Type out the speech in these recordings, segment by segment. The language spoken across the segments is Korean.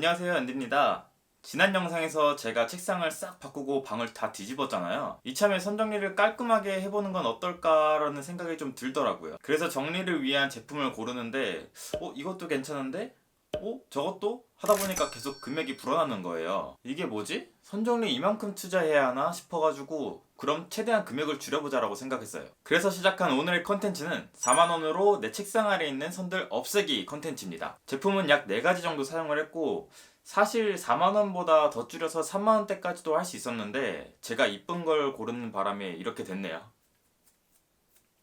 안녕하세요 앤디입니다. 지난 영상에서 제가 책상을 싹 바꾸고 방을 다 뒤집었잖아요. 이참에 선정리를 깔끔하게 해보는 건 어떨까라는 생각이 좀 들더라고요. 그래서 정리를 위한 제품을 고르는데 어 이것도 괜찮은데? 어? 저것도? 하다 보니까 계속 금액이 불어나는 거예요 이게 뭐지? 선정리 이만큼 투자해야 하나 싶어가지고 그럼 최대한 금액을 줄여보자라고 생각했어요 그래서 시작한 오늘의 컨텐츠는 4만원으로 내 책상 아래 있는 선들 없애기 컨텐츠입니다 제품은 약 4가지 정도 사용을 했고 사실 4만원보다 더 줄여서 3만원대까지도 할 수 있었는데 제가 이쁜 걸 고르는 바람에 이렇게 됐네요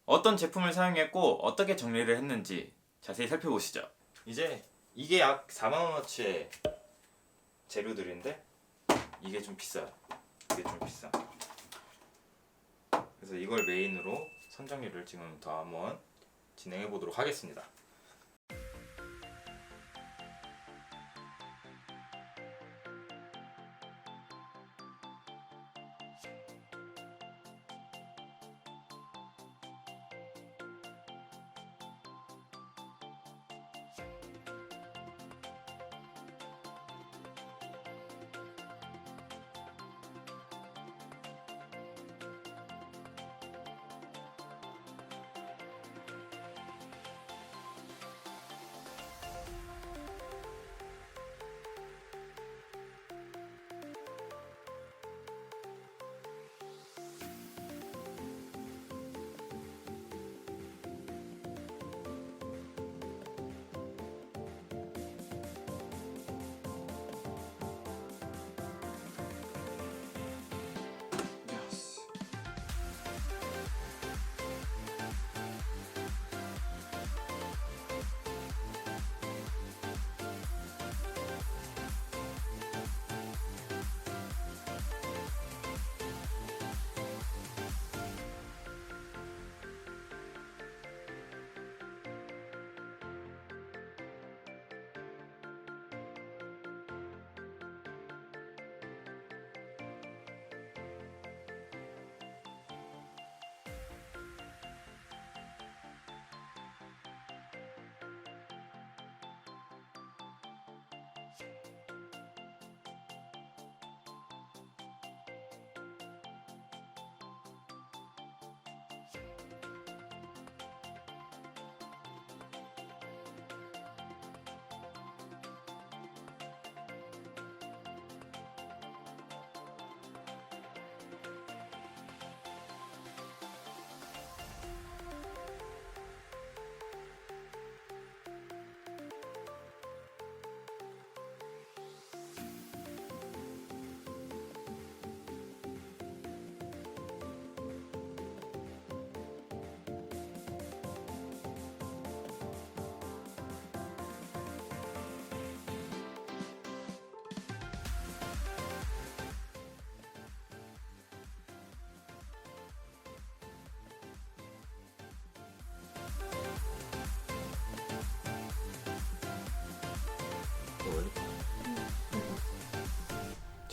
어떤 제품을 사용했고 어떻게 정리를 했는지 자세히 살펴보시죠 이제 이게 약 4만원어치의 재료들인데 이게 좀 비싸요. 이게 좀 비싸. 그래서 이걸 메인으로 선정리를 지금부터 한번 진행해 보도록 하겠습니다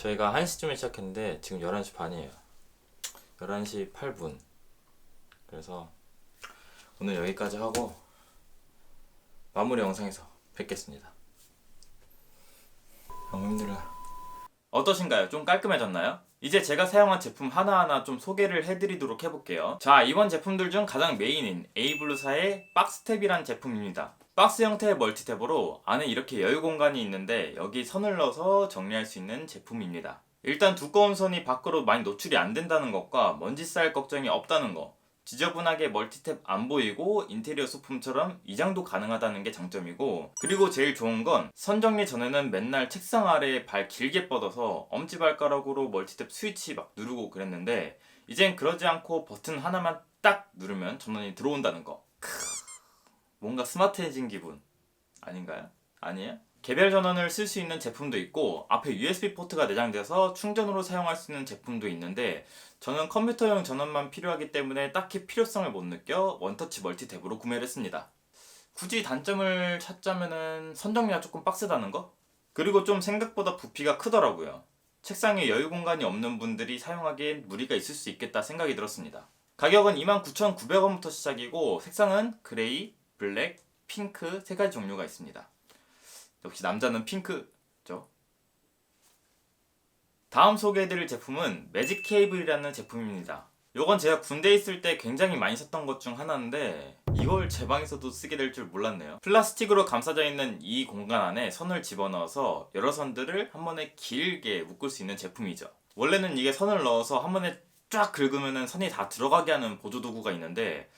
저희가 1시쯤에 시작했는데 지금 11시 반이에요 11시 8분 그래서 오늘 여기까지 하고 마무리 영상에서 뵙겠습니다 너무 힘들어요 어떠신가요? 좀 깔끔해졌나요? 이제 제가 사용한 제품 하나하나 좀 소개를 해드리도록 해볼게요. 자, 이번 제품들 중 가장 메인인 에이블루사의 박스탭이란 제품입니다. 박스 형태의 멀티탭으로 안에 이렇게 여유 공간이 있는데 여기 선을 넣어서 정리할 수 있는 제품입니다. 일단 두꺼운 선이 밖으로 많이 노출이 안 된다는 것과 먼지 쌓일 걱정이 없다는 거. 지저분하게 멀티탭 안 보이고 인테리어 소품처럼 이장도 가능하다는 게 장점이고 그리고 제일 좋은 건 선정리 전에는 맨날 책상 아래에 발 길게 뻗어서 엄지발가락으로 멀티탭 스위치 막 누르고 그랬는데 이젠 그러지 않고 버튼 하나만 딱 누르면 전원이 들어온다는 거 크... 뭔가 스마트해진 기분 아닌가요? 아니에요? 개별 전원을 쓸 수 있는 제품도 있고 앞에 USB 포트가 내장돼서 충전으로 사용할 수 있는 제품도 있는데 저는 컴퓨터용 전원만 필요하기 때문에 딱히 필요성을 못 느껴 원터치 멀티탭으로 구매를 했습니다. 굳이 단점을 찾자면은 선정리가 조금 빡세다는 거? 그리고 좀 생각보다 부피가 크더라고요. 책상에 여유 공간이 없는 분들이 사용하기엔 무리가 있을 수 있겠다 생각이 들었습니다. 가격은 29,900원부터 시작이고 색상은 그레이, 블랙, 핑크 세 가지 종류가 있습니다. 역시 남자는 핑크 있죠. 다음 소개해드릴 제품은 매직 케이블이라는 제품입니다. 요건 제가 군대에 있을 때 굉장히 많이 썼던 것 중 하나인데 이걸 제 방에서도 쓰게 될 줄 몰랐네요. 플라스틱으로 감싸져 있는 이 공간 안에 선을 집어넣어서 여러 선들을 한 번에 길게 묶을 수 있는 제품이죠. 원래는 이게 선을 넣어서 한 번에 쫙 긁으면 선이 다 들어가게 하는 보조 도구가 있는데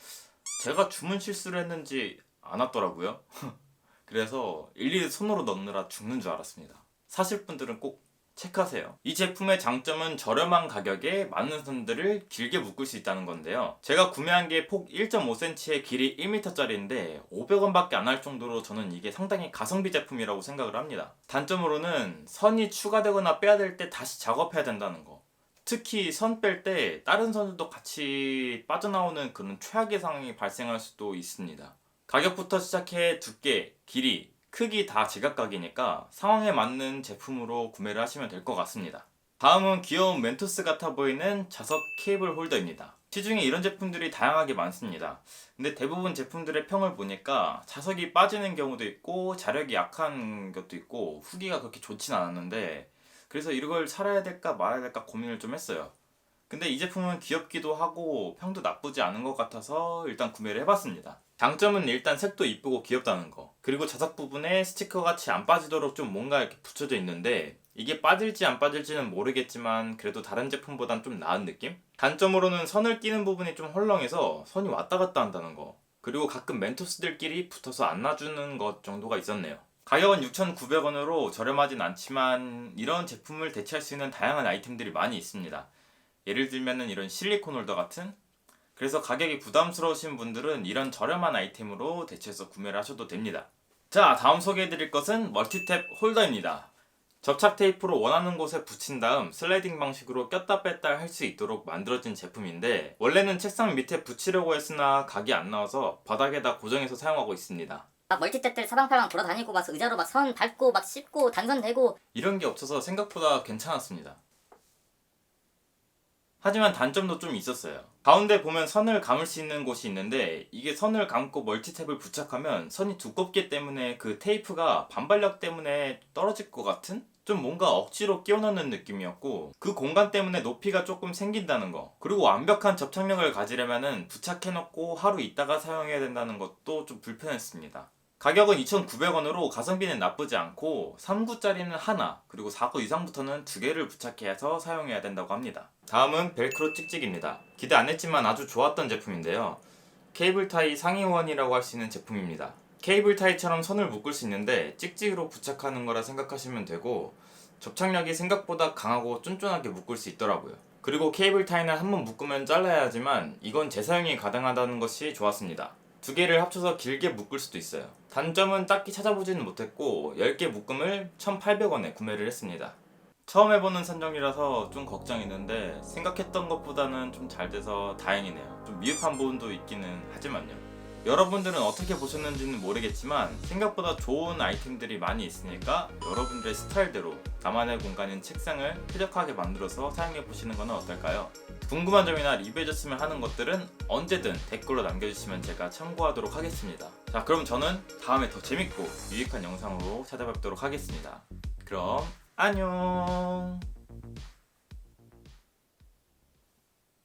제가 주문 실수를 했는지 안 왔더라고요. 그래서 일일이 손으로 넣느라 죽는 줄 알았습니다. 사실 분들은 꼭 체크하세요. 이 제품의 장점은 저렴한 가격에 많은 선들을 길게 묶을 수 있다는 건데요. 제가 구매한 게 폭 1.5cm에 길이 1m짜리인데 500원밖에 안 할 정도로 저는 이게 상당히 가성비 제품이라고 생각을 합니다. 단점으로는 선이 추가되거나 빼야 될 때 다시 작업해야 된다는 거. 특히 선 뺄 때 다른 선들도 같이 빠져나오는 그런 최악의 상황이 발생할 수도 있습니다. 가격부터 시작해 두께, 길이, 크기 다 제각각이니까 상황에 맞는 제품으로 구매를 하시면 될 것 같습니다. 다음은 귀여운 멘토스 같아 보이는 자석 케이블 홀더입니다. 시중에 이런 제품들이 다양하게 많습니다. 근데 대부분 제품들의 평을 보니까 자석이 빠지는 경우도 있고 자력이 약한 것도 있고 후기가 그렇게 좋진 않았는데 그래서 이걸 살아야 될까 말아야 될까 고민을 좀 했어요. 근데 이 제품은 귀엽기도 하고 평도 나쁘지 않은 것 같아서 일단 구매를 해봤습니다. 장점은 일단 색도 이쁘고 귀엽다는 거. 그리고 자석 부분에 스티커 같이 안 빠지도록 좀 뭔가 이렇게 붙여져 있는데 이게 빠질지 안 빠질지는 모르겠지만 그래도 다른 제품보단 좀 나은 느낌? 단점으로는 선을 끼는 부분이 좀 헐렁해서 선이 왔다 갔다 한다는 거. 그리고 가끔 멘토스들끼리 붙어서 안 놔주는 것 정도가 있었네요. 가격은 6,900원으로 저렴하진 않지만 이런 제품을 대체할 수 있는 다양한 아이템들이 많이 있습니다. 예를 들면은 이런 실리콘 홀더 같은 그래서 가격이 부담스러우신 분들은 이런 저렴한 아이템으로 대체해서 구매를 하셔도 됩니다. 자, 다음 소개해 드릴 것은 멀티탭 홀더입니다. 접착 테이프로 원하는 곳에 붙인 다음 슬라이딩 방식으로 꼈다 뺐다 할 수 있도록 만들어진 제품인데 원래는 책상 밑에 붙이려고 했으나 각이 안 나와서 바닥에다 고정해서 사용하고 있습니다. 막 멀티탭들 사방팔방 돌아다니고 막 의자로 막 선 밟고 막 씹고 단선 대고 이런 게 없어서 생각보다 괜찮았습니다. 하지만 단점도 좀 있었어요. 가운데 보면 선을 감을 수 있는 곳이 있는데 이게 선을 감고 멀티탭을 부착하면 선이 두껍기 때문에 그 테이프가 반발력 때문에 떨어질 것 같은? 좀 뭔가 억지로 끼워 넣는 느낌이었고 그 공간 때문에 높이가 조금 생긴다는 거 그리고 완벽한 접착력을 가지려면은 부착해 놓고 하루 있다가 사용해야 된다는 것도 좀 불편했습니다. 가격은 2,900원으로 가성비는 나쁘지 않고 3구짜리는 하나 그리고 4구 이상부터는 두 개를 부착해서 사용해야 된다고 합니다. 다음은 벨크로 찍찍입니다. 기대 안 했지만 아주 좋았던 제품인데요. 케이블 타이 상위원이라고 할 수 있는 제품입니다. 케이블 타이처럼 선을 묶을 수 있는데 찍찍으로 부착하는 거라 생각하시면 되고 접착력이 생각보다 강하고 쫀쫀하게 묶을 수 있더라고요. 그리고 케이블 타이는 한번 묶으면 잘라야 하지만 이건 재사용이 가능하다는 것이 좋았습니다. 두 개를 합쳐서 길게 묶을 수도 있어요. 단점은 딱히 찾아보지는 못했고 10개 묶음을 1,800원에 구매를 했습니다. 처음 해보는 선정이라서 좀 걱정했는데 생각했던 것보다는 좀 잘 돼서 다행이네요. 좀 미흡한 부분도 있기는 하지만요. 여러분들은 어떻게 보셨는지는 모르겠지만 생각보다 좋은 아이템들이 많이 있으니까 여러분들의 스타일대로 나만의 공간인 책상을 쾌적하게 만들어서 사용해 보시는 건 어떨까요? 궁금한 점이나 리뷰해줬으면 하는 것들은 언제든 댓글로 남겨주시면 제가 참고하도록 하겠습니다. 자, 그럼 저는 다음에 더 재밌고 유익한 영상으로 찾아뵙도록 하겠습니다. 그럼 안녕.